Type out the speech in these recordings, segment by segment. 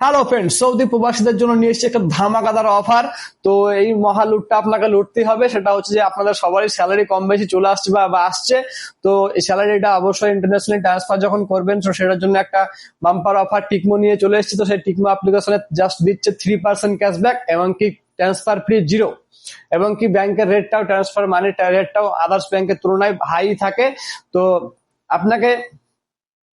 Hello friend Saudi প্রবাসীদের জন্য নিয়ে এসেছি একটা ধামাকাদার অফার তো এই মহা লুটটা আপনাকে লুটতেই হবে। সেটা হচ্ছে যে আপনাদের সবারই স্যালারি কম বেশি চলে আসছে বা আসছে। তো এই স্যালারিটা অবশ্যই ইন্টারন্যাশনাল ট্রান্সফার যখন করবেন, তো সেটার জন্য একটা বাম্পার অফার টিকমো নিয়ে চলে এসেছে। তো সেই টিকমো অ্যাপ্লিকেশনে জাস্ট দিচ্ছে থ্রি পার্সেন্ট ক্যাশব্যাক এবং কি ট্রান্সফার ফ্রি জিরো এবং কি ব্যাংকের রেটটাও ট্রান্সফার মানি রেটটাও আদার্স ব্যাংকের তুলনায় হাই থাকে। তো আপনাকে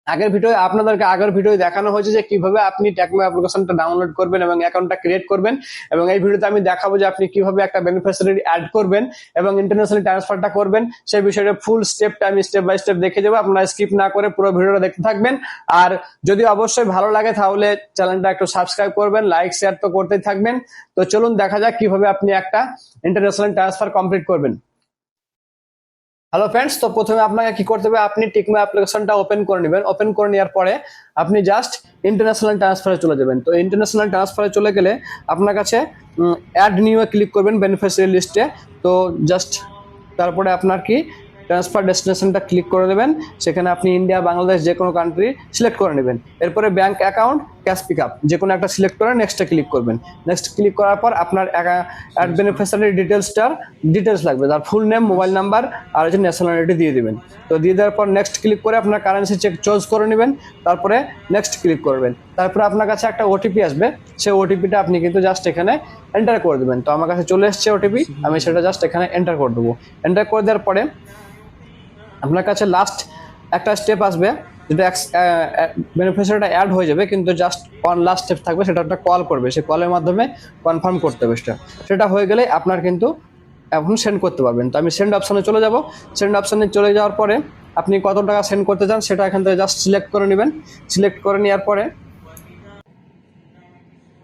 আগের ভিডিও আপনাদেরকে আগের ভিডিও দেখানো হয়েছে যে কীভাবে আপনি টেকমো অ্যাপ্লিকেশনটা ডাউনলোড করবেন এবং অ্যাকাউন্টটা ক্রিয়েট করবেন। এবং এই ভিডিওতে আমি দেখাবো যে আপনি কীভাবে একটা বেনিফিশিয়ারি অ্যাড করবেন এবং ইন্টারন্যাশনাল ট্রান্সফারটা করবেন। সেই বিষয়টা ফুল স্টেপটা আমি স্টেপ বাই স্টেপ দেখে যাব। আপনারা স্কিপ না করে পুরো ভিডিওটা দেখতে থাকবেন। আর যদি অবশ্যই ভালো লাগে তাহলে চ্যানেলটা একটু সাবস্ক্রাইব করবেন লাইক শেয়ার তো করতেই থাকবেন। তো চলুন দেখা যাক কীভাবে আপনি একটা ইন্টারন্যাশনাল ট্রান্সফার কমপ্লিট করবেন। হ্যালো ফ্রেন্ডস তো প্রথমে আপনাকে কি করতে হবে? আপনি টিকমে অ্যাপ্লিকেশনটা ওপেন করে নেবেন। ওপেন করে নেওয়ার পরে আপনি জাস্ট ইন্টারন্যাশনাল ট্রান্সফারে চলে যাবেন। তো ইন্টারন্যাশনাল ট্রান্সফারে চলে গেলে আপনার কাছে অ্যাড নিউয়ে ক্লিক করবেন বেনিফিশিয়ারি লিস্টে তো জাস্ট তারপরে আপনার কি? ট্রান্সফার ডেস্টিনেশনটা ক্লিক করে দেবেন। সেখানে আপনি ইন্ডিয়া বাংলাদেশ যে কোনো কান্ট্রি সিলেক্ট করে নেবেন। এরপরে bank account cash pick up যে কোনো একটা সিলেক্ট করে নেক্সটে ক্লিক করবেন। নেক্সট ক্লিক করার পর আপনার অ্যাড বেনিফিশিয়ারি ডিটেলসটার ডিটেলস লাগবে। তার ফুল নেম মোবাইল নাম্বার আর হচ্ছে ন্যাশনালিটি দিয়ে দেবেন। তো দিয়ে দেওয়ার পর নেক্সট ক্লিক করে আপনার কারেন্সি চেক চয়েস করে নেবেন। তারপরে নেক্সট ক্লিক করবেন। তারপরে আপনার কাছে একটা ওটিপি আসবে। সেই ওটিপিটা আপনি কিন্তু জাস্ট এখানে এন্টার করে দেবেন। তো আমার কাছে চলে এসছে ওটিপি আমি সেটা জাস্ট এখানে এন্টার করে দেবো। এন্টার করে দেওয়ার পরে আপনার কাছে লাস্ট একটা স্টেপ আসবে, যেটা বেনিফিশিয়ারিটা অ্যাড হয়ে যাবে, কিন্তু জাস্ট ওয়ান লাস্ট স্টেপ থাকবে, সেটা একটা কল করবে। সেই কলের মাধ্যমে কনফার্ম করতে হবে সেটা। সেটা হয়ে গেলে আপনার কিন্তু এখন সেন্ড করতে পারবেন। তো আমি সেন্ড অপশানে চলে যাব। সেন্ড অপশানে চলে যাওয়ার পরে আপনি কত টাকা সেন্ড করতে চান সেটা এখান থেকে জাস্ট সিলেক্ট করে নেবেন। সিলেক্ট করে নেওয়ার পরে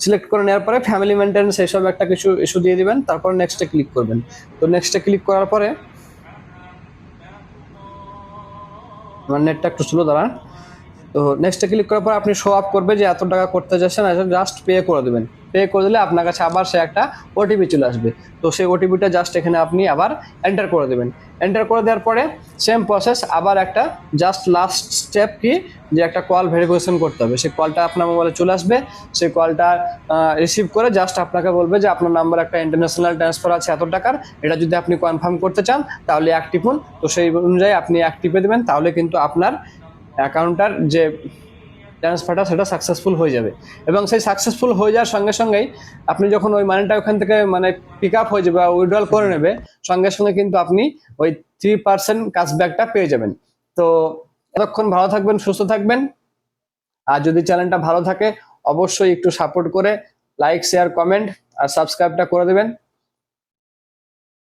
সিলেক্ট করে নেওয়ার পরে ফ্যামিলি মেনটেন্স এইসব একটা কিছু ইস্যু দিয়ে দিবেন। তারপর নেক্সটে ক্লিক করবেন। তো নেক্সটে ক্লিক করার পরে আমার নেটটা একটু স্লো দাঁড়ান। তো নেক্সটে ক্লিক করার পর আপনি শো আপ করবে যে এত টাকা করতে যাচ্ছেন জাস্ট পে করে দেবেন। পে করে দিলে আপনার কাছে আবার সে একটা ওটিপি চলে আসবে। তো সেই ওটিপিটা জাস্ট এখানে আপনি আবার এন্টার করে দেবেন। এন্টার করে দেওয়ার পরে সেম প্রসেস আবার একটা জাস্ট লাস্ট স্টেপ কি, যে একটা কল ভেরিফিকেশন করতে হবে। সেই কলটা আপনার মোবাইলে চলে আসবে। সেই কলটা রিসিভ করে জাস্ট আপনাকে বলবে যে আপনার নাম্বার একটা ইন্টারন্যাশনাল ট্রান্সফার আছে এত টাকার। এটা যদি আপনি কনফার্ম করতে চান, তাহলে এক টিপুন তো সেই অনুযায়ী আপনি এক টিপে দেবেন। তাহলে কিন্তু আপনার অ্যাকাউন্টটার যে ট্রান্সফারটা সেটা সাকসেসফুল হয়ে যাবে। এবং সেই সাকসেসফুল হয়ে যাওয়ার সঙ্গে সঙ্গেই আপনি যখন ওই মানিটা ওখান থেকে মানে পিক আপ হয়ে যাবে বা উইড্রল করে নেবে, সঙ্গে সঙ্গে কিন্তু আপনি ওই থ্রি পার্সেন্ট ক্যাশব্যাকটা পেয়ে যাবেন। তো এতক্ষণ ভালো থাকবেন, সুস্থ থাকবেন। আর যদি চ্যানেলটা ভালো থাকে, অবশ্যই একটু সাপোর্ট করে লাইক শেয়ার কমেন্ট আর সাবস্ক্রাইবটা করে দেবেন।